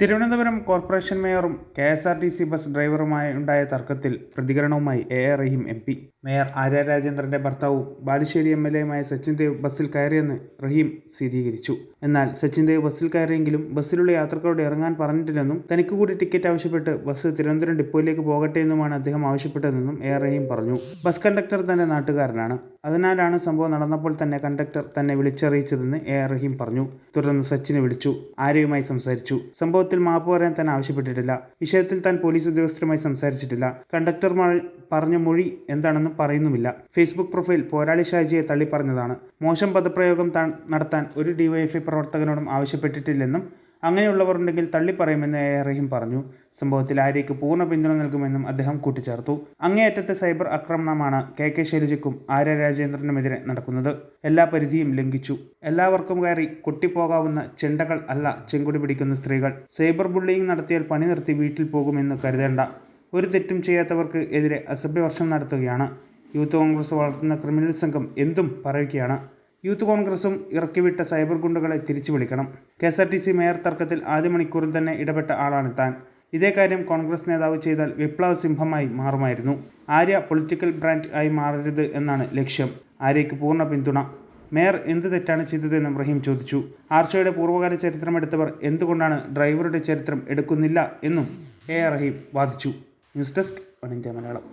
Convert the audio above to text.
Thiruvananthapuram corporation മേയറും K S R T C bus ഡ്രൈവറുമായി ഉണ്ടായ തർക്കത്തിൽ പ്രതികരണവുമായി A A Rahim M P mayor Arya രാജേന്ദ്രന്റെ ഭർത്താവും ബാലുശ്ശേരി എം എൽ എയുമായ സച്ചിൻ ദേവ് ബസ്സിൽ കയറിയെന്ന് റഹീം സ്ഥിരീകരിച്ചു. എന്നാൽ സച്ചിൻ ദേവ് ബസ്സിൽ കയറിയെങ്കിലും ബസ്സിലുള്ള യാത്രക്കാരോട് ഇറങ്ങാൻ പറഞ്ഞിട്ടില്ലെന്നും തനിക്ക് കൂടി ടിക്കറ്റ് ആവശ്യപ്പെട്ട് ബസ് തിരുവനന്തപുരം ഡിപ്പോയിലേക്ക് പോകട്ടെ എന്നുമാണ് അദ്ദേഹം ആവശ്യപ്പെട്ടതെന്നും എ റഹീം പറഞ്ഞു. ബസ് കണ്ടക്ടർ തന്നെ നാട്ടുകാരനാണ്. അതിനാലാണ് സംഭവം നടന്നപ്പോൾ തന്നെ കണ്ടക്ടർ തന്നെ വിളിച്ചറിയിച്ചതെന്ന് എ റഹീം പറഞ്ഞു. തുടർന്ന് സച്ചിനെ വിളിച്ചു. ആര്യയുമായി സംസാരിച്ചു. സംഭവത്തിൽ മാപ്പ് പറയാൻ താൻ ആവശ്യപ്പെട്ടിട്ടില്ല. വിഷയത്തിൽ താൻ പോലീസ് ഉദ്യോഗസ്ഥരുമായി സംസാരിച്ചിട്ടില്ല. കണ്ടക്ടർ പറഞ്ഞ മൊഴി എന്താണെന്നും പറയുന്നുമില്ല. ഫേസ്ബുക്ക് പ്രൊഫൈൽ പോരാളി ഷാജിയെ തള്ളി പറഞ്ഞതാണ് മോശം പദപ്രയോഗം താൻ നടത്താൻ ഒരു ഡിവൈഎഫ്ഐ പ്രവർത്തകനോടും ആവശ്യപ്പെട്ടിട്ടില്ലെന്നും അങ്ങനെയുള്ളവർ ഉണ്ടെങ്കിൽ തള്ളിപ്പറയുമെന്ന് എ. റഹീം പറഞ്ഞു. സംഭവത്തിൽ ആര്യയ്ക്ക് പൂർണ പിന്തുണ നൽകുമെന്നും അദ്ദേഹം കൂട്ടിച്ചേർത്തു. അങ്ങേയറ്റത്തെ സൈബർ ആക്രമണമാണ് കെ. കെ. ശൈലജയ്ക്കും ആര്യ രാജേന്ദ്രനുമെതിരെ നടക്കുന്നത്. എല്ലാ പരിധിയും ലംഘിച്ചു. എല്ലാവർക്കും കയറി കൊട്ടിപ്പോകാവുന്ന ചെണ്ടകൾ അല്ല ചെങ്കുടി പിടിക്കുന്ന സ്ത്രീകൾ. സൈബർ ബുള്ളിയിങ് നടത്തിയാൽ പണി നിർത്തി വീട്ടിൽ പോകുമെന്ന് കരുതേണ്ട. ഒരു തെറ്റും ചെയ്യാത്തവർക്ക് എതിരെ അസഭ്യവർഷം നടത്തുകയാണ്. യൂത്ത് കോൺഗ്രസ് വളർത്തുന്ന ക്രിമിനൽ സംഘം എന്തും പറയുകയാണ്. യൂത്ത് കോൺഗ്രസും ഇറക്കിവിട്ട സൈബർ ഗുണ്ടുകളെ തിരിച്ചു വിളിക്കണം. K S R T C mayor തർക്കത്തിൽ ആദ്യ മണിക്കൂറിൽ തന്നെ ഇടപെട്ട ആളാണ് താൻ. ഇതേ കാര്യം കോൺഗ്രസ് നേതാവ് ചെയ്താൽ വിപ്ലവ സിംഹമായി മാറുമായിരുന്നു. ആര്യ പൊളിറ്റിക്കൽ ബ്രാൻഡ് ആയി മാറരുത് എന്നാണ് ലക്ഷ്യം. ആര്യയ്ക്ക് പൂർണ പിന്തുണ. മേയർ എന്ത് തെറ്റാണ് ചെയ്തതെന്നും റഹീം ചോദിച്ചു. ആർഷയുടെ പൂർവകാല ചരിത്രം എടുത്തവർ എന്തുകൊണ്ടാണ് ഡ്രൈവറുടെ ചരിത്രം എടുക്കുന്നില്ല എന്നും എ റഹീം വാദിച്ചു. News desk one India Malayalam.